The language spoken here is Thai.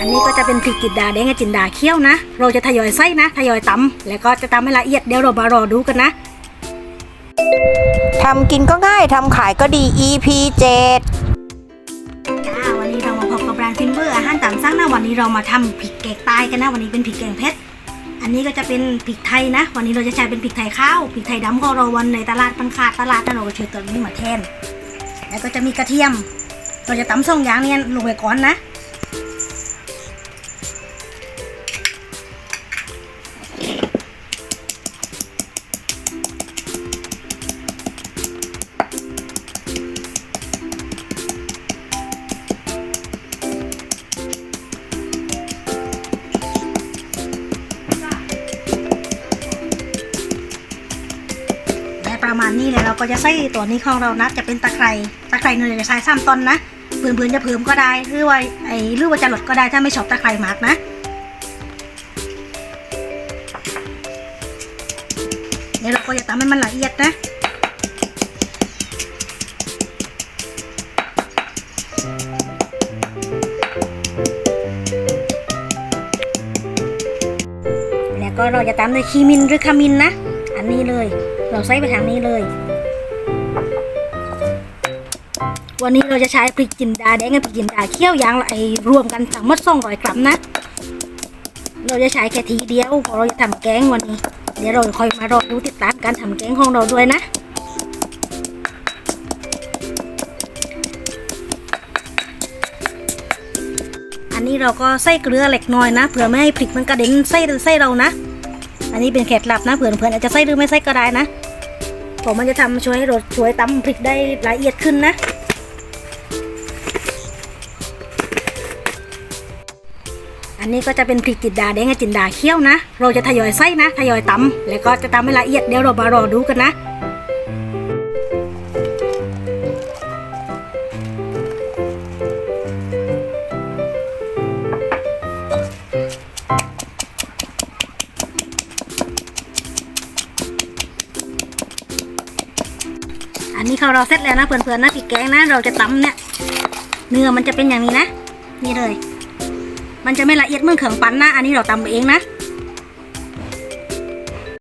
อันนี้ก็จะเป็นพริกจินดาแดงกับจินดาเคี่ยวนะ เราจะทยอยใส่นะ ทยอยตำแล้วก็จะตำให้ละเอียดเดี๋ยวเรามารอดูกันนะทำกินก็ง่ายทำขายก็ดี EP 7จ้าวันนี้เรามาพบกับร้านฟินเบอร์อาหารตามสั่งนะวันนี้เรามาทำพริกแกงใต้กันนะวันนี้เป็นพริกแกงเพชรอันนี้ก็จะเป็นพริกไทยนะ วันนี้เราจะใช้เป็นพริกไทยข้าวพริกไทยดำของเราวันในตลาดปันขาดตลาดนั่นเราก็เชิญตัวนี้มาแทน แล้วก็จะมีกระเทียม เราจะตำสองอย่างเนี้ลงไปก่อนนะ ประมาณนี้เลยเราก็จะใส่ตัวนี้ของเรานะจะเป็นตะไคร้ตะไคร้เนยจะใช้ซ้ำต้นนะเพื่อนๆจะเพิ่มก็ได้หรือว่าไอ้หรือว่าจะลดก็ได้ถ้าไม่ชอบตะไคร้มากนะเดี๋ยวเราก็จะตำให้มันละเอียดนะแล้วก็เราจะตำด้วยคีมินหรือขมินนะ อันนี้เลย เราใส่ไปทางนี้เลย วันนี้เราจะใช้พริกจินดาแดงกับพริกจินดาเคี่ยวยางไอรวมกันทั้งหมด200กรัมนะ เราจะใช้แค่ทีเดียวเพราะเราจะทำแกงวันนี้ เดี๋ยวเราค่อยมารอดูติดตามการทำแกงของเราด้วยนะอันนี้เราก็ใส่เกลือเล็กน้อยนะเผื่อไม่ให้พริกมันกระเด็นใส่ใส่เรานะ อันนี้เป็นเคล็ดลับนะเผื่อเพื่อนอาจจะใส่หรือไม่ใส่ก็ได้นะผมมันจะทำช่วยให้รสช่วยตำพริกได้ละเอียดขึ้นนะ อันนี้ก็จะเป็นพริกจินดาแดงกับจินดาเคี่ยวนะ เราจะทยอยใส่นะ ทยอยตำแล้วก็จะตำให้ละเอียดเดี๋ยวเรามารอดูกันนะ อันนี้เขาเราเสร็จแล้วนะเพื่อนๆนะพริกแกงนะ เราจะตำเนี่ย เนื้อมันจะเป็นอย่างนี้นะ นี่เลย มันจะไม่ละเอียดเหมือนเขิงปั้นนะ อันนี้เราตำเองนะ